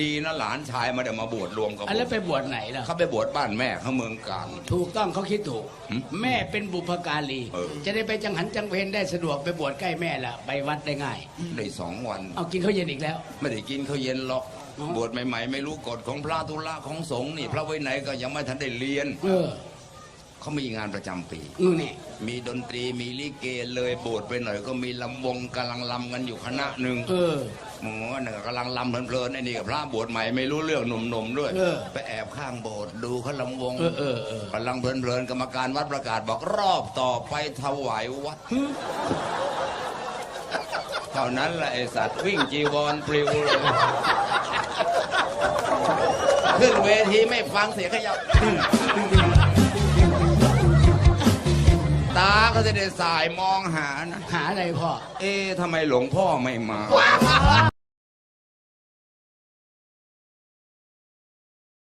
ดีนะหลานชายไมาเดี๋ยวมาบวชรวมกับอันแล้วไปบวชไหนล่ะ เขาไปบวชบ้านแม่เขาเมืองการ ถูกต้องเขาคิดถูก หืมแม่เป็นบุพการี เออ จะได้ไปจังหันจังเพนได้สะดวกไปบวชใกล้แม่ละไปวัดได้ง่าย ได้สองวัน เอากินข้าวเย็นอีกแล้ว ไม่ได้กินข้าวเย็นหรอก อ๋อ บวชใหม่ๆ ไม่รู้กฎของพระธุระของสงฆ์นี่ พระไว้ไหนก็ยังไม่ทันได้เรียน เออเขามีงานประจำปี นู่นนี่มีดนตรีมีลิเกเลยโบสถ์ไปหน่อยก็มีลำวงกำลังลำกันอยู่คณะหนึ่งเออ หมูน่ะกำลังลำเพลินๆไอ้นี่กับพระบวชใหม่ไม่รู้เรื่องหนุ่มๆด้วย เออ ไปแอบข้างโบสถ์ดูเขาลำวงเออเออเออ กำลังเพลินๆกรรมการวัดประกาศบอกรอบต่อไปถวายวัดเท่านั้นแหละไอสัตว์วิ่งจีวรปลิวเลยขึ้นเวทีไม่ฟังเสียงขยับ ตาก็จะได้สายมองหานะ หาอะไรพ่อ เอ๊ะทำไมหลวงพ่อไม่มาอ้าว